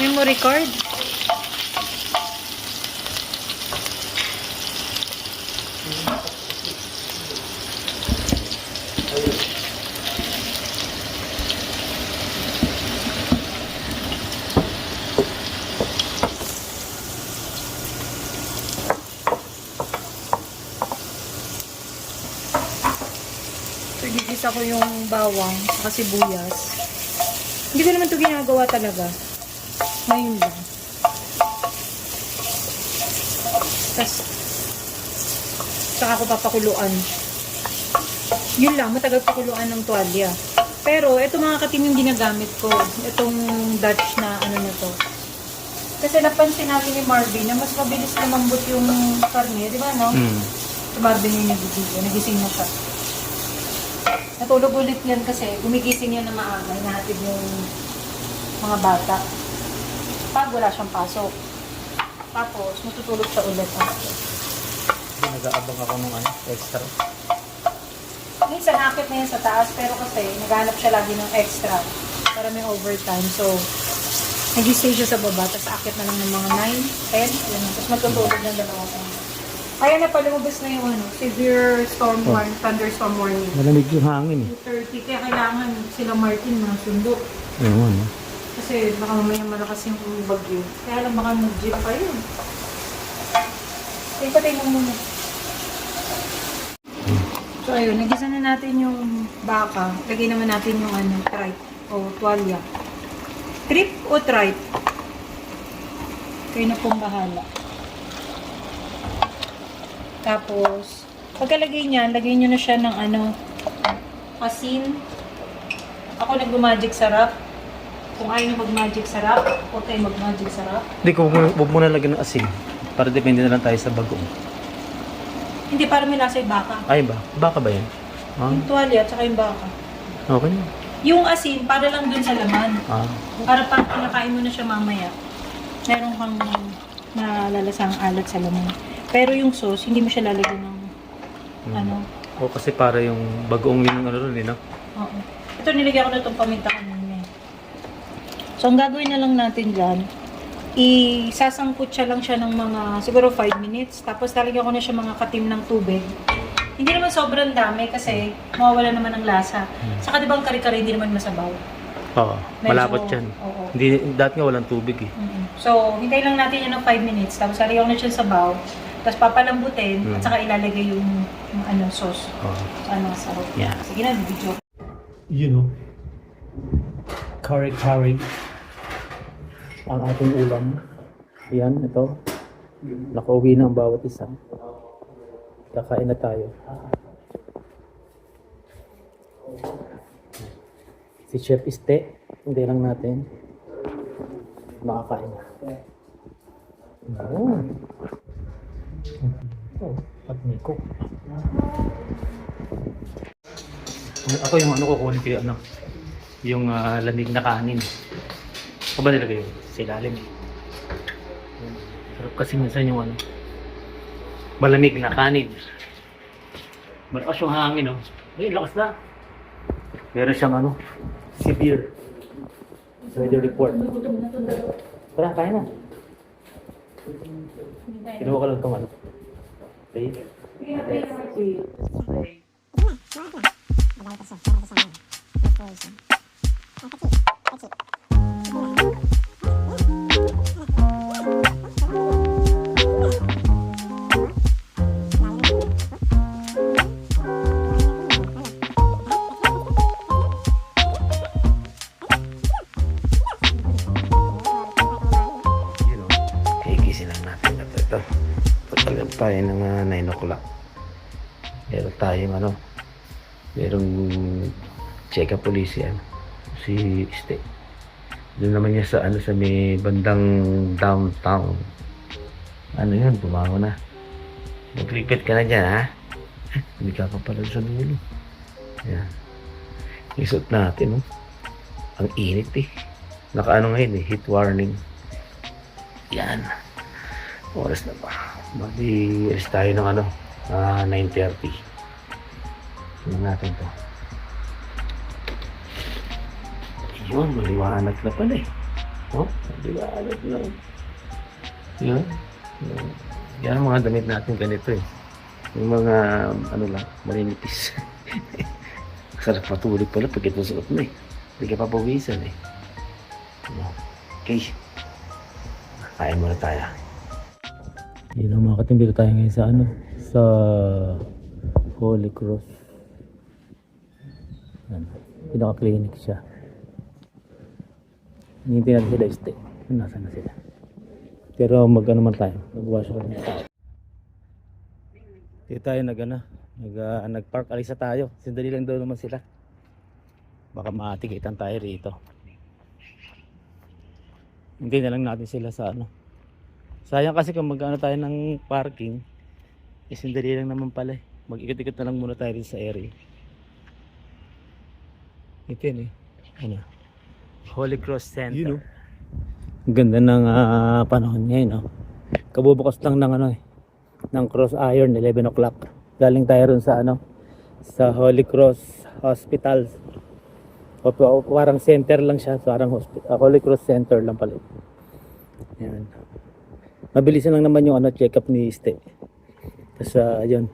Rickard? So, gigisa ko yung bawang sa sibuyas. Hindi ko naman ito ginagawa talaga. Ngayon lang. Tapos, saka ko papakuluan. Yun lang, matagal pakuluan ng tuwalya. Pero, ito mga katim yung ginagamit ko. Itong Dutch na ano na to. Kasi napansin natin ni Marvin na mas mabilis lumambot yung karne, di ba no? Mm. Si Marvin yung nagigising, nagising na siya. Natulog ulit yan kasi gumigising yan na maaga, hinahatid yung mga bata. Pag wala siyang pasok. Tapos, matutulog siya ulit. Nag-aabang ako ng ano, extra. Minsan, akit na yan sa taas, pero kasi naghanap siya lagi ng extra para may overtime. So, nag-stay siya sa baba, tapos akit na lang ng mga 9, 10, yun. Tapos matutulog ng dalawang oras. Kaya na pala lumabas na yung ano, severe storm Oh. warning, thunderstorm warning. Malamig yung hangin eh. 2.30, kaya kailangan sila Martin mga sundo. Ayun, ano. Kasi baka mamaya malakas yung bagyo. Kaya lang baka mag-jeep pa yun. Kaya patay mo muna. So ayun, nagisa na natin yung baka. Lagay naman natin yung ano, tripe o tuwalya. Trip o tripe? Kayo na pong bahala. Tapos, pagkalagay niyan, lagay nyo na siya ng ano, asin. Ako nag-magic sarap. Kung ayaw nyo mag-magic sarap, huwag kayo mag-magic sarap. Hindi ko, huwag mo na lagyan ng asin. Para depende na lang tayo sa bagong. Hindi, para may lasa yung baka. Ay ba? Baka ba yan? Ah, Yung tuwalya at saka yung baka. okay na. Yung asin, para lang dun sa laman. Ah, Para pag kinakain mo na siya mamaya, meron kang nalalasang alat sa laman. Pero yung sauce, hindi mo siya lalagyan ng mm. ano. O kasi para yung bagoong yun ang ano rin, eh, no? Oo. Ito, nilagyan ko na itong paminta kanina. So, ang gagawin na lang natin dyan, isasangkot siya lang siya ng mga, siguro 5 minutes. Tapos, lalagyan ko na siya mga katim ng tubig. Hindi naman sobrang dami kasi mawawala naman ng lasa. Saka di ba ang kare-kare hindi naman masabaw? Oo, Medyo- malapot yan. oo. Hindi, dati nga walang tubig eh. Mm. So, hintayin lang natin yan ng 5 minutes. Tapos, ko na siya sa sabaw. Tapos, papalambutin. Mm. At saka ilalagay yung, yung ano, sauce. Oo. Ano, sarap. Yeah. Sige na, video. You know, kare-kare ang ating ulam. Yan, ito. Nakauwi na ang bawat isa. Kakain na tayo. Si Chef Iste, hindi lang natin. Makakain na. Oh. Oh, at Nico. Ako yung ano ko kunin ko yung ano, yung ah, lamig na kanin. Ano ba nilagay yun? Sa ilalim. Sarap kasi minsan yung ano, malamig na kanin. Malakas yung hangin, oh. Ay, lakas na. Meron siyang ano, severe. Weather report. Tara, kain na. Kinuha ko lang itong ano. Okay. Yun Meron tayong ano. Merong check-up police yan. Si Ste. Doon naman niya sa ano sa may bandang downtown. Ano yun? Bumango na. Maglipit ka na dyan ha. Hindi ka pa pala sa dulo. Yan. Isot natin oh. Ang init eh. Nakaano ngayon eh. Heat warning. Yan. Oras na? Bali, alis tayo ng ano, ah 9.30. Tingnan natin to. Yun, maliwanag na pala eh. Oh, di ba? Alat na. Yan. Yan ang mga damit natin ganito eh. Yung mga, ano lang, maninipis. Sarap matulog pala pag ito suot mo eh. Hindi ka papawisan eh. Okay. Kain muna tayo. Yun ang mga katim, dito tayo ngayon sa ano? Sa Holy Cross. Ano? Pinaka-clinic siya. Hinihintay natin sila stay. Nasaan na sila? Pero mag ano man tayo, mag-wash up na tayo. Dito tayo nag ano, nag, ah, nag-park alisa tayo. Sandali lang daw naman sila. Baka maatikitan tayo rito. Hindi na lang natin sila sa ano. Sayang kasi kung mag-ano tayo ng parking, eh sandali lang naman pala eh. Mag-ikot-ikot na lang muna tayo rin sa area. Ito yun eh. Ano? Holy Cross Center. Yun, oh. Ang ganda ng ah, panahon ngayon, no? Kabubukas lang ng ano eh, ng Cross Iron, 11 o'clock. Galing tayo ron sa ano, sa Holy Cross Hospital. O, o parang center lang siya, parang hospital, Holy Cross Center lang pala. Yan. Mabilisan lang naman yung ano, check-up ni Ste. Tapos, ah, yun.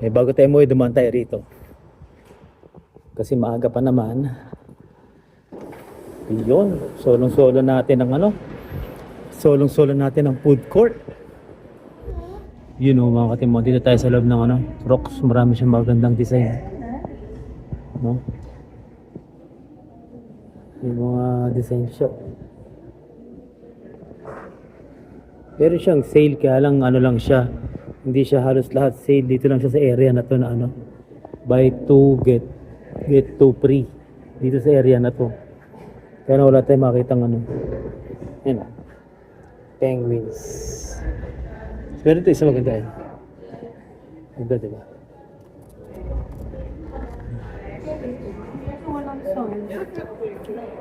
Eh, bago tayo mo, dumaan tayo rito. Kasi maaga pa naman. Yun, solong-solo natin ang ano, solong-solo natin ang food court. Yun o mga katimo, dito tayo sa loob ng ano, rocks, marami siyang magandang design. No? Yung mga design siya. Pero siyang sale, kaya lang ano lang siya, hindi siya halos lahat sale, dito lang siya sa area na to na ano, buy two, get, get two free. Dito sa area na to. Kaya na wala tayong makita ng ano. Yan. Penguins. Pero ito isa maganda yan. Maganda diba?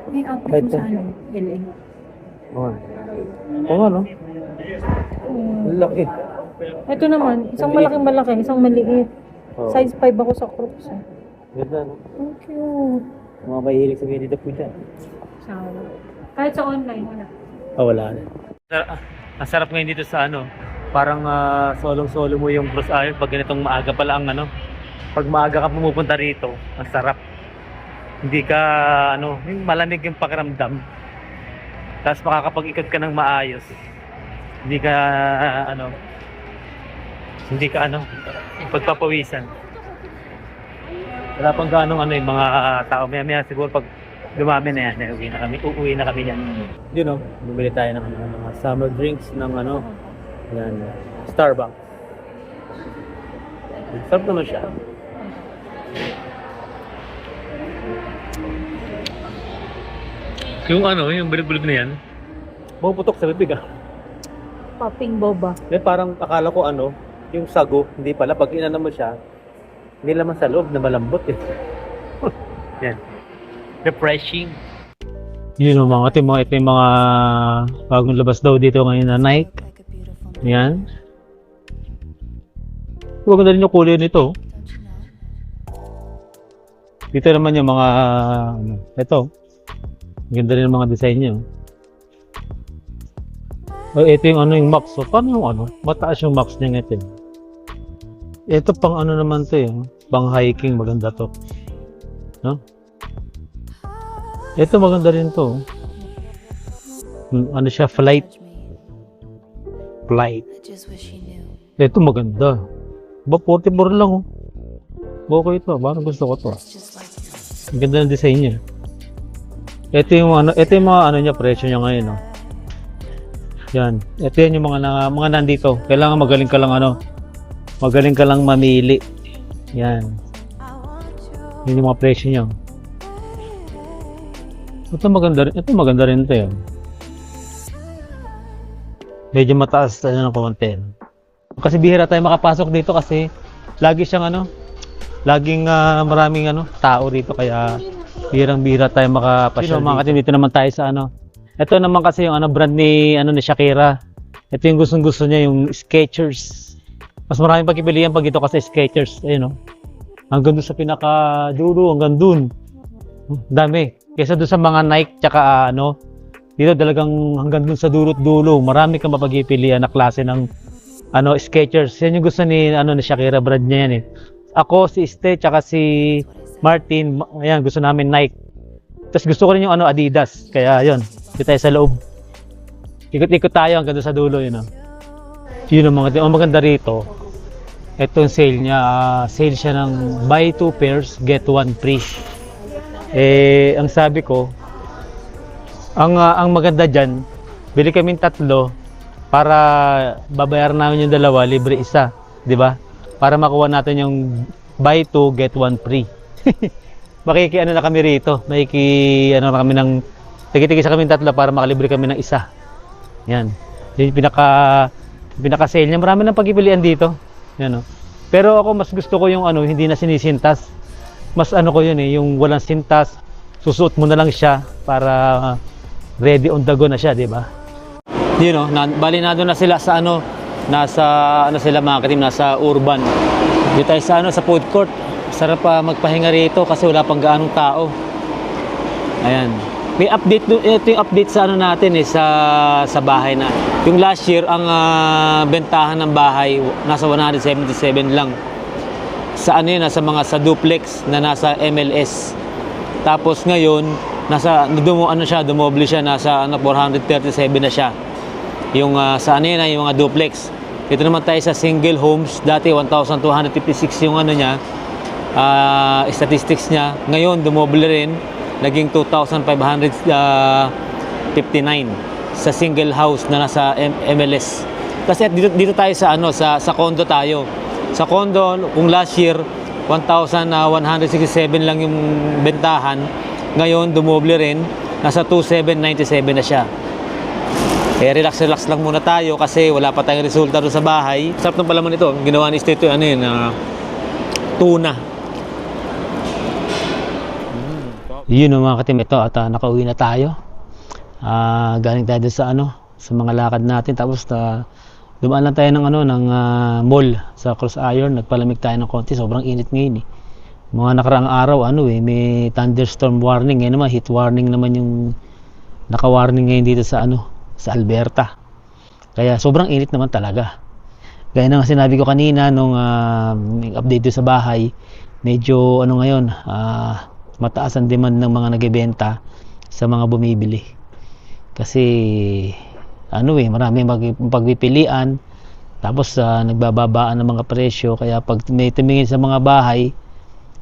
May outfit mo sa ano, LA. Oo. Oo no? Laki. Ito naman, isang malaking malaki, isang maliit. Oo. Size 5 ako sa Crocs. Eh. Ganda no? Ang cute. Mga mahilig sa ganito po dyan. Sawa. Kahit sa online, wala. Ah, wala na. Ang sarap ngayon dito sa ano, parang ah, solong-solo mo yung cross iron pag ganitong maaga pala ang ano. Pag maaga ka pumupunta rito, ang sarap. Hindi ka, ano, yung malamig yung pakiramdam. Tapos makakapag-ikot ka ng maayos. Hindi ka, ano, hindi ka, ano, pagpapawisan. Wala pang ganong ano yung mga tao. Maya maya siguro pag dumami na yan, eh, uwi na kami, uuwi na kami yan. Yun know, bumili tayo ng ano, mga summer drinks ng ano, yan, Starbucks. Sarap naman siya. Yung ano, yung bulig-bulig na yan, pumuputok sa bibig ah. Popping boba. Eh, parang akala ko ano, yung sago, hindi pala. Pag inano mo siya, hindi naman sa loob na malambot eh. Yan. Refreshing. Yun o mga timo, ito yung mga bagong labas daw dito ngayon na Nike. Yan. Huwag na rin yung kulay nito. Dito naman yung mga, ano, ito. Ganda rin ang mga design niya. Oh, ito yung ano yung max. So, paano yung ano? Mataas yung max niya ito. Ito pang ano naman to eh. Pang hiking maganda to. No? Ito maganda rin to. Hmm, Ano siya? Flight. Flight. Ito maganda. Ba 44 lang oh. Okay ito. Parang gusto ko to. Ang ganda ng design niya. Ito yung ano, ito yung mga ano niya presyo niya ngayon oh. Yan. Ito yan yung mga, na, mga nandito. Kailangan magaling ka lang ano. Magaling ka lang mamili. Yan. Yun yung mga presyo niya. Ito maganda rin. Ito maganda rin ito yun. Medyo mataas tayo ng konti. Kasi bihira tayo makapasok dito kasi lagi siyang ano, laging ah, maraming ano, tao dito kaya bihirang bihira tayo makapasyal dito. Mga katim, dito naman tayo sa ano, ito naman kasi yung ano brand ni ano ni Shakira. Ito yung gustong gusto niya yung Skechers. Mas maraming pagpipilian pag ito kasi Skechers, ayun oh. Hanggang doon sa pinaka dulo, hanggang doon. Dami. Kaysa doon sa mga Nike tsaka ah, ano, Dito talagang hanggang dun sa dulot dulo, marami kang mapagpipilian na klase ng ano, Skechers. Yan yung gusto ni ano ni Shakira Brad niya yan eh. Ako si Ste tsaka si Martin, ma- ayan gusto namin Nike. Tapos gusto ko rin yung ano Adidas. Kaya yun, dito tayo sa loob. Ikot-ikot tayo hanggang sa dulo yun. Oh. Yun ang mga ang maganda rito. Ito yung sale niya, ah, sale siya ng buy two pairs, get one free. Eh, ang sabi ko, ang ah, ang maganda diyan, bili kami tatlo para babayaran namin yung dalawa, libre isa, 'di ba? Para makuha natin yung buy two get one free. Makiki ano na kami rito, makiki ano na kami ng tigi-tigi sa kami tatlo para makalibre kami ng isa. Yan. Yun yung pinaka pinaka sale niya. Marami nang pagpipilian dito. Yan oh. Pero ako mas gusto ko yung ano, hindi na sinisintas. Mas ano ko yun eh, yung walang sintas. Susuot mo na lang siya para uh, ready on the go na siya, di ba? Yun know, na, bali na doon na sila sa ano, nasa ano sila mga katim, nasa urban. Dito tayo sa ano, sa food court. Sarap pa magpahinga rito kasi wala pang gaanong tao. Ayan. May update do- ito yung update sa ano natin eh sa sa bahay na. Yung last year ang ah, bentahan ng bahay nasa 177 lang. Sa ano yun, nasa mga sa duplex na nasa MLS. Tapos ngayon, nasa dumo ano siya, dumoble siya nasa ano 437 na siya. Yung ah, sa ano yun, ah, yung mga duplex. Dito naman tayo sa single homes. Dati 1,256 yung ano niya, ah, statistics niya. Ngayon, dumoble rin. Naging 2,559 sa single house na nasa M- MLS. Kasi dito, dito tayo sa ano sa sa condo tayo. Sa condo kung last year 1,167 lang yung bentahan, ngayon dumoble rin, nasa 2,797 na siya. Eh, relax relax lang muna tayo kasi wala pa tayong resulta doon sa bahay. Sarap ng palaman ito. Ginawa ni Steve ano yun, ah, tuna. Yun mga katim ito at ah, nakauwi na tayo. Ah, galing tayo sa ano, sa mga lakad natin tapos na dumaan lang tayo ng ano ng ah, mall sa Cross Iron, nagpalamig tayo ng konti, sobrang init ngayon eh. Mga nakaraang araw ano eh, may thunderstorm warning, ngayon naman heat warning naman yung naka-warning ngayon dito sa ano, sa Alberta. Kaya sobrang init naman talaga. Gaya ng sinabi ko kanina nung may update sa bahay, medyo ano ngayon, ah, mataas ang demand ng mga nagbebenta sa mga bumibili. Kasi ano eh, marami pagpipilian tapos ah, nagbababaan ng mga presyo. Kaya pag may tumingin sa mga bahay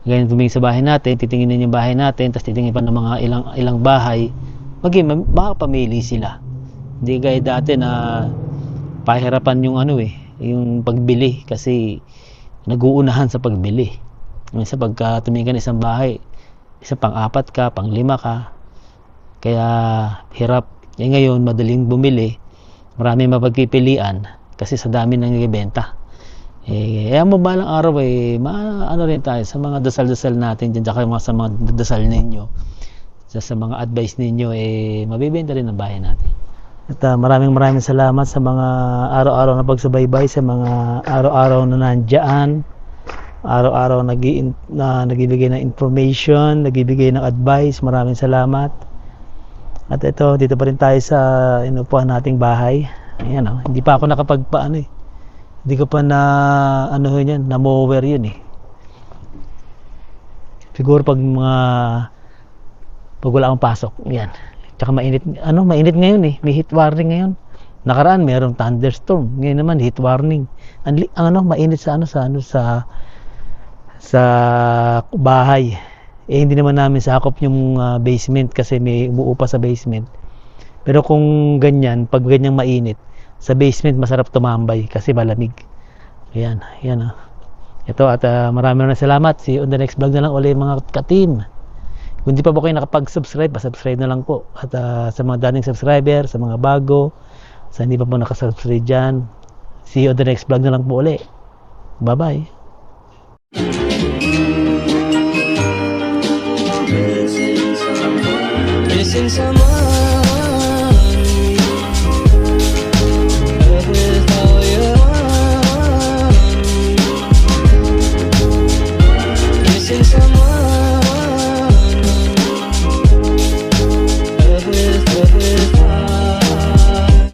ganyan tumingin sa bahay natin titingin yung bahay natin tapos titingin pa ng mga ilang ilang bahay maging makapamili sila. Hindi gaya dati na pahirapan yung ano eh yung pagbili kasi naguunahan sa pagbili. Minsan pagka tumingin ka ng isang bahay isa pang apat ka pang lima ka. Kaya hirap. Eh ngayon madaling bumili. Marami mapagpipilian kasi sa dami ng nagbebenta eh kaya mo balang araw eh ma ano rin tayo sa mga dasal-dasal natin dyan tsaka mga sa mga dasal ninyo. Sa, sa mga advice ninyo eh mabibenta rin ang bahay natin. At ah, maraming maraming salamat sa mga araw-araw na pagsubaybay sa mga araw-araw na nandiyan araw-araw nagi na nagbibigay ng information, nagbibigay ng advice. Maraming salamat. At ito, dito pa rin tayo sa inupuan nating bahay. Ayan oh, hindi pa ako nakapagpaano eh. Hindi ko pa na ano yun na mower yun eh. Siguro pag mga pag wala akong pasok, yan. Tsaka mainit, ano, mainit ngayon eh. May heat warning ngayon. Nakaraan mayroong thunderstorm. Ngayon naman heat warning. Ang ano, mainit sa ano sa ano sa sa bahay. Eh hindi naman namin sakop yung ah, basement kasi may umuupa sa basement. Pero kung ganyan, pag ganyang mainit, sa basement masarap tumambay kasi malamig. Ayan, ayan ah. Ito at ah, marami na salamat. See you on the next vlog na lang ulit mga ka-team. Kung di pa po kayo nakapag-subscribe, pa-subscribe na lang po. At ah, sa mga dating subscriber, sa mga bago, sa hindi pa po nakasubscribe dyan, see you on the next vlog na lang po ulit. Bye-bye. since I'm